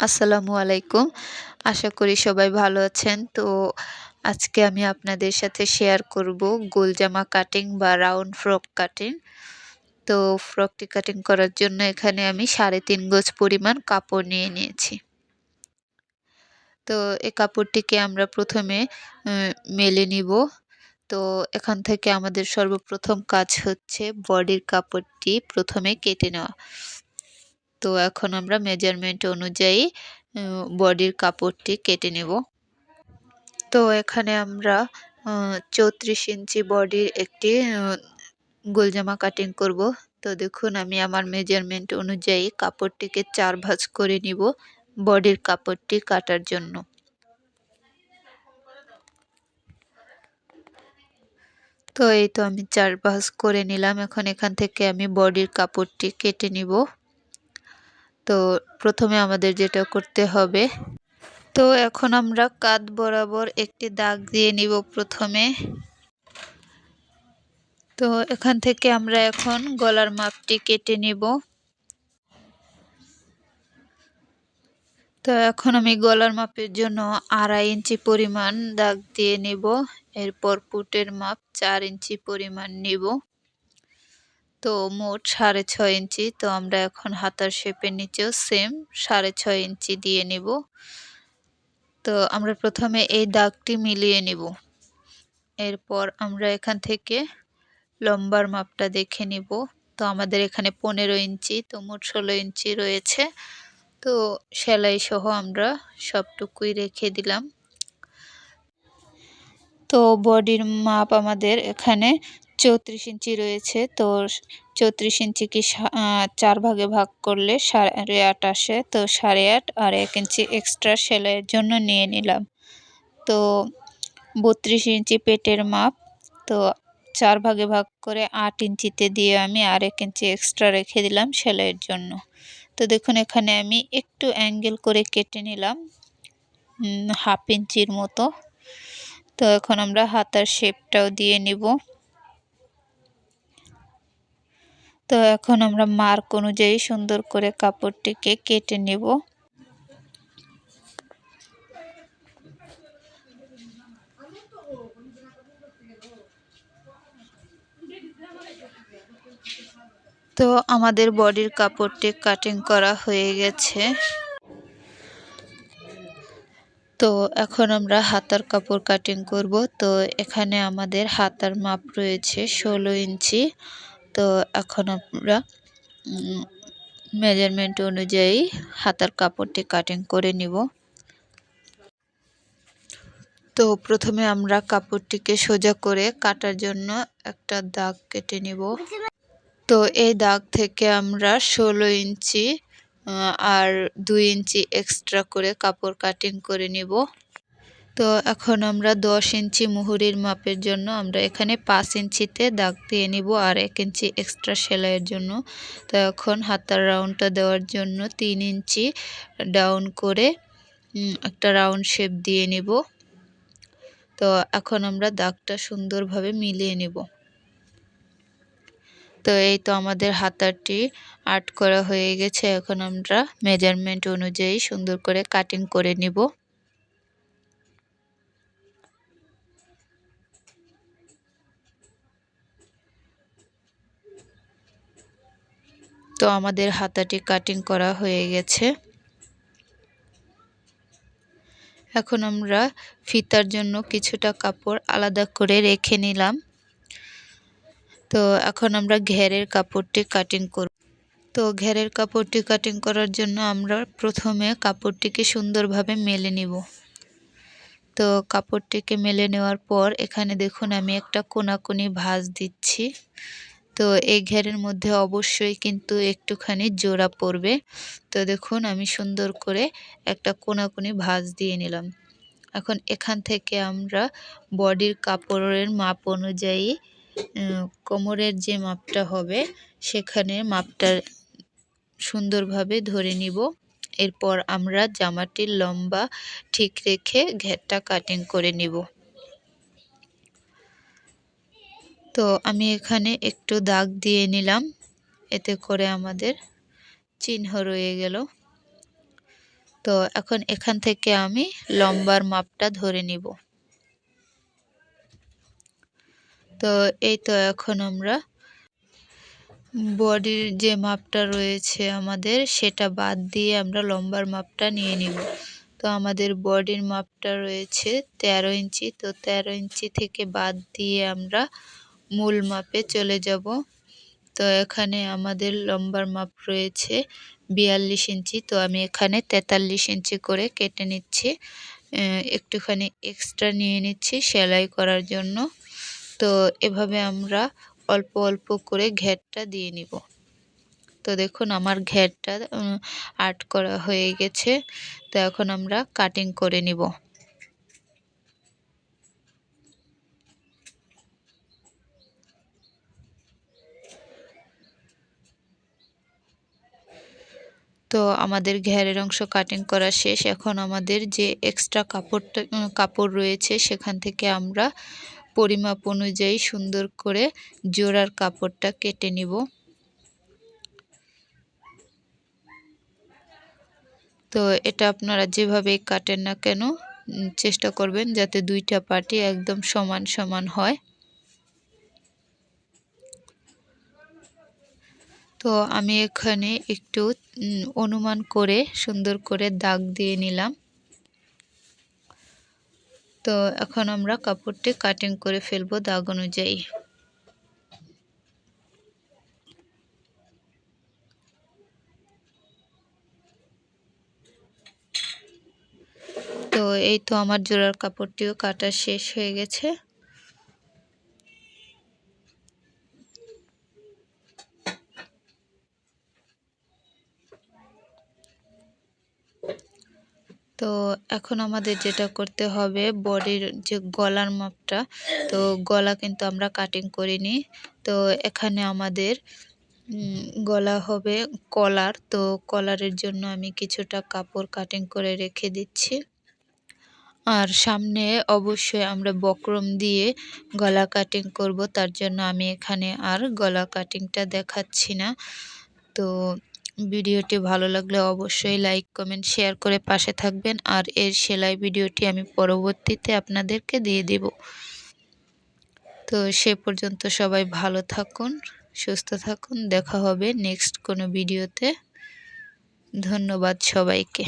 আসসালামু আলাইকুম। আশা করি সবাই ভালো আছেন। তো আজকে আমি আপনাদের সাথে শেয়ার করব গোল জামা কাটিং বা রাউন্ড ফ্রক কাটিং তো ফ্রকটি কাটিং করার জন্য এখানে আমি সাড়ে তিন গজ পরিমাণ কাপড় নিয়ে নিয়েছি। তো এই কাপড়টিকে আমরা প্রথমে মেলে নিব। তো এখান থেকে আমাদের সর্বপ্রথম কাজ হচ্ছে বডির কাপড়টি প্রথমে কেটে নেওয়া। তো এখন আমরা মেজারমেন্ট অনুযায়ী বডির কাপড়টি কেটে নেব। তো এখানে আমরা চৌত্রিশ ইঞ্চি বডির একটি গোলজামা কাটিং করব। তো দেখুন, আমি আমার মেজারমেন্ট অনুযায়ী কাপড়টিকে চার ভাঁজ করে নিব বডির কাপড়টি কাটার জন্য। তো এই তো আমি চার ভাঁজ করে নিলাম। এখন এখান থেকে আমি বডির কাপড়টি কেটে নিব। তো প্রথমে আমাদের যেটা করতে হবে, তো এখন আমরা কাঁধ বরাবর একটি দাগ দিয়ে নিব প্রথমে। তো এখান থেকে আমরা এখন গলার মাপটি কেটে নিব। তো এখন আমি গলার মাপের জন্য আড়াই ইঞ্চি পরিমাণ দাগ দিয়ে নিব। এরপর পুটের মাপ চার ইঞ্চি পরিমাণ নিব। তো মোট সাড়ে ছয় ইঞ্চি, তো আমরা এখন হাতার শেপের নিচেও সেম সাড়ে ছয় ইঞ্চি দিয়ে নিব। তো আমরা প্রথমে এই দাগটি মিলিয়ে নিব। এরপর আমরা এখান থেকে লম্বার মাপটা দেখে নিব। তো আমাদের এখানে পনেরো ইঞ্চি, তো মোট ষোলো ইঞ্চি রয়েছে। তো সেলাই সহ আমরা সবটুকুই রেখে দিলাম। তো বডির মাপ আমাদের এখানে চৌত্রিশ ইঞ্চি রয়েছে। তো চৌত্রিশ ইঞ্চিকে চার ভাগে ভাগ করলে সাড়ে আট আসে। তো সাড়ে আট আর এক ইঞ্চি এক্সট্রা সেলাইয়ের জন্য নিয়ে নিলাম। তো বত্রিশ ইঞ্চি পেটের মাপ। তো চার ভাগে ভাগ করে আট ইঞ্চিতে দিয়ে আমি আর এক ইঞ্চি এক্সট্রা রেখে দিলাম সেলাইয়ের জন্য। তো দেখুন, এখানে আমি একটু অ্যাঙ্গেল করে কেটে নিলাম। হাফ ইঞ্চির মতো। তো এখন আমরা হাতার শেপটাও দিয়ে নিব। তো এখন আমরা মার্ক অনুযায়ী সুন্দর করে কাপড়টিকে কেটে নেব। তো আমাদের বডির কাপড়টি কাটিং করা হয়ে গেছে। তো এখন আমরা হাতার কাপড় কাটিং করব। তো এখানে আমাদের হাতার মাপ রয়েছে ষোলো ইঞ্চি। তো এখন আমরা মেজারমেন্ট অনুযায়ী হাতার কাপড়টি কাটিং করে নিব। তো প্রথমে আমরা কাপড়টিকে সোজা করে কাটার জন্য একটা দাগ কেটে নিব। তো এই দাগ থেকে আমরা ষোলো ইঞ্চি আর দুই ইঞ্চি এক্সট্রা করে কাপড় কাটিং করে নিব। তো এখন আমরা দশ ইঞ্চি মুহুরির মাপের জন্য আমরা এখানে পাঁচ ইঞ্চিতে দাগ দিয়ে নিব আর এক ইঞ্চি এক্সট্রা সেলাইয়ের জন্য। তো এখন হাতার রাউন্ডটা দেওয়ার জন্য তিন ইঞ্চি ডাউন করে একটা রাউন্ড শেপ দিয়ে নিব। তো এখন আমরা দাগটা সুন্দরভাবে মিলিয়ে নিব। তো এই তো আমাদের হাতারটি আর্ট করা হয়ে গেছে। এখন আমরা মেজারমেন্ট অনুযায়ী সুন্দর করে কাটিং করে নিব। তো আমাদের হাতাটি কাটিং করা হয়ে গেছে। এখন আমরা ফিতার জন্য কিছুটা কাপড় আলাদা করে রেখে নিলাম। তো এখন আমরা ঘেরের কাপড়টি কাটিং করব। তো ঘেরের কাপড়টি কাটিং করার জন্য আমরা প্রথমে কাপড়টিকে সুন্দরভাবে মেলে নিব। তো কাপড়টিকে মেলে নেওয়ার পর এখানে দেখুন আমি একটা কোনাকুনি ভাঁজ দিচ্ছি। তো এই ঘেরের মধ্যে অবশ্যই কিন্তু একটুখানি জোড়া পড়বে। তো দেখুন, আমি সুন্দর করে একটা কোনাকুনি ভাঁজ দিয়ে নিলাম। এখন এখান থেকে আমরা বডির কাপড়ের মাপ অনুযায়ী কোমরের যে মাপটা হবে, সেখানে মাপটা সুন্দরভাবে ধরে নিব। এরপর আমরা জামাটির লম্বা ঠিক রেখে ঘেরটা কাটিং করে নিব। তো আমি এখানে একটু দাগ দিয়ে নিলাম। এতে করে আমাদের চিহ্ন রয়ে গেল। তো এখন এখান থেকে আমি লম্বার মাপটা ধরে নিব। তো এই তো এখন আমরা বডির যে মাপটা রয়েছে আমাদের, সেটা বাদ দিয়ে আমরা লম্বার মাপটা নিয়ে নিব। তো আমাদের বডির মাপটা রয়েছে ১৩ ইঞ্চি। তো ১৩ ইঞ্চি থেকে বাদ দিয়ে আমরা মূল মাপে চলে যাব। তো এখানে আমাদের লম্বার মাপ রয়েছে বিয়াল্লিশ ইঞ্চি। তো আমি এখানে তেতাল্লিশ ইঞ্চি করে কেটে নিচ্ছি। একটুখানি এক্সট্রা নিয়ে নিচ্ছি সেলাই করার জন্য। তো এভাবে আমরা অল্প অল্প করে ঘেরটা দিয়ে নিব। তো দেখুন আমার ঘেরটা আর্ট করা হয়ে গেছে। তো এখন আমরা কাটিং করে নিব। তো আমাদের ঘেরের অংশ কাটিং করা শেষ। এখন আমাদের যে এক্সট্রা কাপড়টা কাপড় রয়েছে, সেখান থেকে আমরা পরিমাপ অনুযায়ী সুন্দর করে জোড়ার কাপড়টা কেটে নিব। তো এটা আপনারা যেভাবে কাটেন না কেন চেষ্টা করবেন যাতে দুইটা পার্টি একদম সমান সমান হয়। তো আমি এখানে একটু অনুমান করে, সুন্দর করে দাগ দিয়ে নিলাম। তো এখন আমরা কাপড়টি কাটিং করে ফেলব দাগ অনুযায়ী। তো এই তো আমার জোড়ার কাপড়টিও কাটা শেষ হয়ে গেছে। তো এখন আমাদের যেটা করতে হবে বডির যে গলার মাপটা, তো গলা কিন্তু আমরা কাটিং করিনি। তো এখানে আমাদের গলা হবে কলার তো কলারের জন্য আমি কিছুটা কাপড় কাটিং করে রেখে দিচ্ছি। আর সামনে অবশ্যই আমরা বক্রম দিয়ে গলা কাটিং করব, তার জন্য আমি এখানে আর গলা কাটিংটা দেখাচ্ছি না। তো ভিডিওটি ভালো লাগলে অবশ্যই লাইক, কমেন্ট, শেয়ার করে পাশে থাকবেন। আর এর সেলাই ভিডিওটি আমি পরবর্তীতে আপনাদেরকে দিয়ে দেব। তো সে পর্যন্ত সবাই ভালো থাকুন, সুস্থ থাকুন। দেখা হবে নেক্সট কোনো ভিডিওতে। ধন্যবাদ সবাইকে।